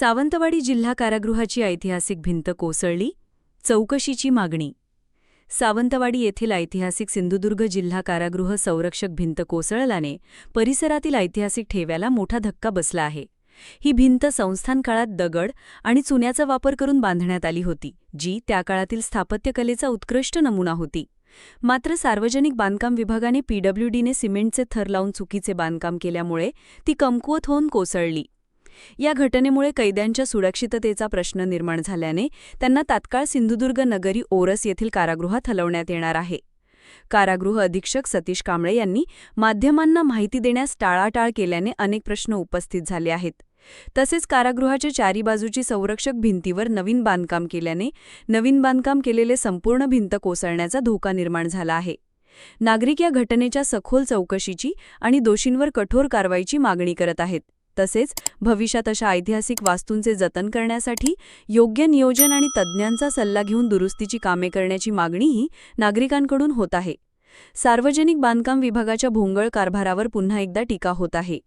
सावंतवाडी जिल्हा कारागृहाची ऐतिहासिक भिंत कोसळली. चौकशीची मागणी. सावंतवाडी येथील ऐतिहासिक सिंधुदुर्ग जिल्हा कारागृह संरक्षक भिंत कोसळल्याने परिसरातील ऐतिहासिक ठेव्याला मोठा धक्का बसला आहे. ही भिंत संस्थान काळात दगड आणि चुन्याचा वापर करून बांधण्यात आली होती जी त्या काळातील स्थापत्यकलेचा उत्कृष्ट नमुना होती. मात्र सार्वजनिक बांधकाम विभागाने पीडब्ल्यूडीने सिमेंटचे थर लावून चुकीचे बांधकाम केल्यामुळे ती कमकुवत होऊन कोसळली. या घटनेमुळे कैद्यांच्या सुरक्षिततेचा प्रश्न निर्माण झाल्याने त्यांना तात्काळ सिंधुदुर्ग नगरी ओरस येथील कारागृहात हलवण्यात येणार आहे. कारागृह अधीक्षक सतीश कांबळे यांनी माध्यमांना माहिती देण्यास टाळाटाळ केल्याने अनेक प्रश्न उपस्थित झाले आहेत. तसेच कारागृहाच्या चारी बाजूची संरक्षक भिंतीवर नवीन बांधकाम केल्याने नवीन बांधकाम केलेले संपूर्ण भिंत कोसळण्याचा धोका निर्माण झाला आहे. नागरिक या घटनेच्या सखोल चौकशीची आणि दोषींवर कठोर कारवाईची मागणी करत आहेत. तसेच भविष्यात अशा ऐतिहासिक वास्तूंचे जतन करण्यासाठी योग्य नियोजन आणि तज्ज्ञांचा सल्ला घेऊन दुरुस्तीची कामे करण्याची मागणीही नागरिकांकडून होत आहे. सार्वजनिक बांधकाम विभागाच्या भोंगळ कारभारावर पुन्हा एकदा टीका होत आहे.